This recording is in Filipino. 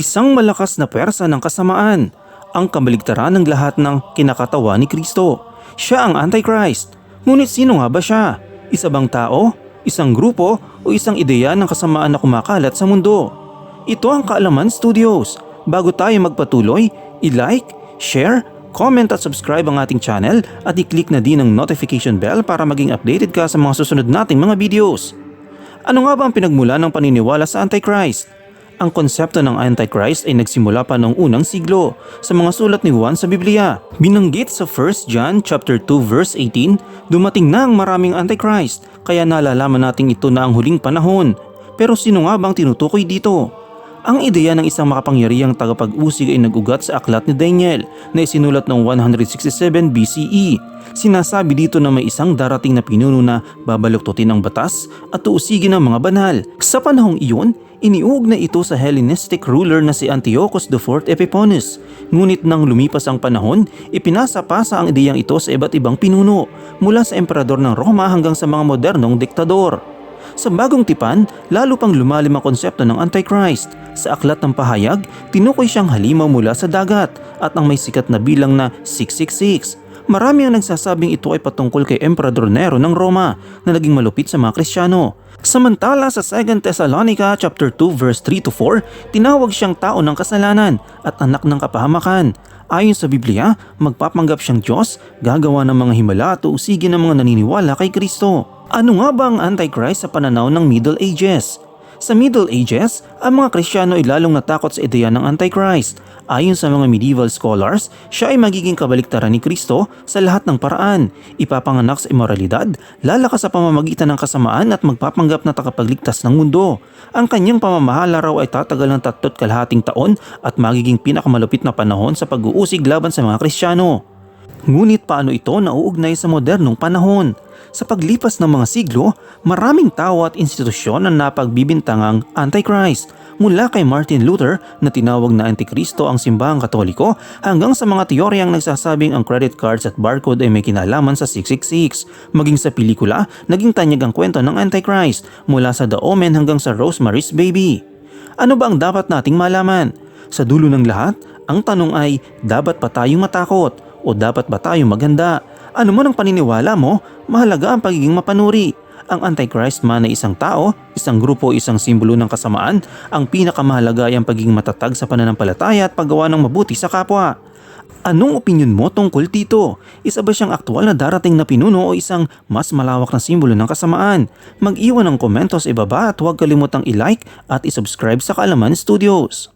Isang malakas na pwersa ng kasamaan, ang kabaligtaran ng lahat ng kinakatawa ni Kristo. Siya ang Antichrist. Ngunit sino nga ba siya? Isa bang tao? Isang grupo? O isang ideya ng kasamaan na kumakalat sa mundo? Ito ang Kaalaman Studios. Bago tayo magpatuloy, i-like, share, comment at subscribe ang ating channel at i-click na din ang notification bell para maging updated ka sa mga susunod nating mga videos. Ano nga ba ang pinagmula ng paniniwala sa Antichrist? Ang konsepto ng Antichrist ay nagsimula pa noong unang siglo sa mga sulat ni Juan sa Biblia. Binanggit sa 1 John chapter 2 verse 18, dumating na ang maraming Antichrist kaya nalalaman natin ito na ang huling panahon. Pero sino nga bang tinutukoy dito? Ang ideya ng isang makapangyarihang tagapag-usig ay nag-ugat sa aklat ni Daniel na isinulat noong 167 BCE. Sinasabi dito na may isang darating na pinuno na babaluktutin ang batas at uusigin ang mga banal. Sa panahong iyon, iniuog na ito sa Hellenistic ruler na si Antiochus IV Epiphanes. Ngunit nang lumipas ang panahon, ipinasa-pasa ang ideyang ito sa iba't ibang pinuno mula sa emperador ng Roma hanggang sa mga modernong diktador. Sa bagong tipan, lalo pang lumalim ang konsepto ng Antichrist. Sa aklat ng pahayag, tinukoy siyang halimaw mula sa dagat at ang may sikat na bilang na 666. Marami ang nagsasabing ito ay patungkol kay Emperador Nero ng Roma na naging malupit sa mga Kristiyano. Samantala sa 2 Thessalonica chapter 2 verse 3 to 4, tinawag siyang tao ng kasalanan at anak ng kapahamakan. Ayon sa Biblia, magpapanggap siyang Diyos, gagawa ng mga himala at uusigin ng mga naniniwala kay Kristo. Ano nga ba ang Antichrist sa pananaw ng Middle Ages? Sa Middle Ages, ang mga Kristiyano ay lalong natakot sa ideya ng Antichrist. Ayon sa mga medieval scholars, siya ay magiging kabaliktaran ni Kristo sa lahat ng paraan. Ipapanganak sa immoralidad, lalakas sa pamamagitan ng kasamaan at magpapanggap na takapagligtas ng mundo. Ang kanyang pamamahala raw ay tatagal ng tatlot kalahating taon at magiging pinakamalupit na panahon sa pag-uusig laban sa mga Kristiyano. Ngunit paano ito nauugnay sa modernong panahon? Sa paglipas ng mga siglo, maraming tao at institusyon ang napagbibintangang Antichrist mula kay Martin Luther na tinawag na Antikristo ang simbahang katoliko hanggang sa mga teoryang nagsasabing ang credit cards at barcode ay may kinalaman sa 666. Maging sa pelikula, naging tanyag ang kwento ng Antichrist mula sa The Omen hanggang sa Rosemary's Baby. Ano ba ang dapat nating malaman? Sa dulo ng lahat, ang tanong ay dapat pa tayong matakot o dapat ba tayong maganda? Ano man ang paniniwala mo, mahalaga ang pagiging mapanuri. Ang Antichrist man ay isang tao, isang grupo, isang simbolo ng kasamaan, ang pinakamahalaga ay ang pagiging matatag sa pananampalataya at paggawa ng mabuti sa kapwa. Anong opinion mo tungkol dito? Isa ba siyang aktual na darating na pinuno o isang mas malawak na simbolo ng kasamaan? Mag-iwan ng komento sa ibaba at huwag kalimutang i-like at i-subscribe sa Kaalaman Studios.